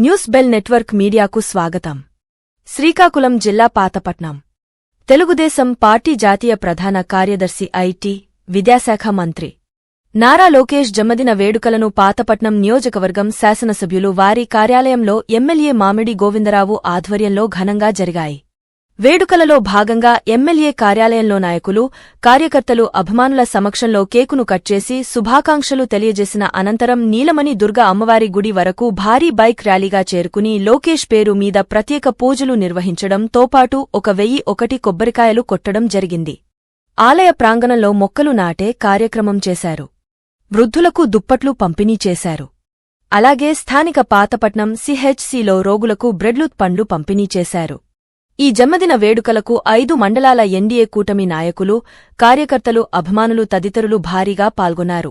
News bell network మీడియాకు స్వాగతం. శ్రీకాకుళం జిల్లా పాతపట్నం. తెలుగుదేశం పార్టీ జాతీయ ప్రధాన కార్యదర్శి ఐటీ విద్యాశాఖ మంత్రి. నారా లోకేష్ జన్మదిన వేడుకలను పాతపట్నం నియోజకవర్గం శాసనసభ్యులు వారి కార్యాలయంలో ఎమ్మెల్యే మామిడి గోవిందరావు ఆధ్వర్యంలో ఘనంగా జరిగాయి. వేడుకలలో భాగంగా ఎమ్మెల్యే కార్యాలయంలో నాయకులు కార్యకర్తలు అభిమానుల సమక్షంలో కేకును కట్ చేసి శుభాకాంక్షలు తెలియజేసిన అనంతరం నీలమణి దుర్గ అమ్మవారి గుడి వరకు భారీ బైక్ ర్యాలీగా చేరుకుని లోకేష్ పేరు మీద ప్రత్యేక పూజలు నిర్వహించడంతోపాటు ఒక వెయ్యి ఒకటి కొబ్బరికాయలు కొట్టడం జరిగింది. ఆలయ ప్రాంగణంలో మొక్కలు నాటే కార్యక్రమం చేశారు. వృద్ధులకు దుప్పట్లు పంపిణీ చేశారు. అలాగే స్థానిక పాతపట్నం సిహెచ్సిలో రోగులకు బ్రెడ్లు పండ్లు పంపిణీ చేశారు. ఈ జన్మదిన వేడుకలకు ఐదు మండలాల ఎన్డీఏ కూటమి నాయకులు కార్యకర్తలు అభిమానులు తదితరులు భారీగా పాల్గొన్నారు.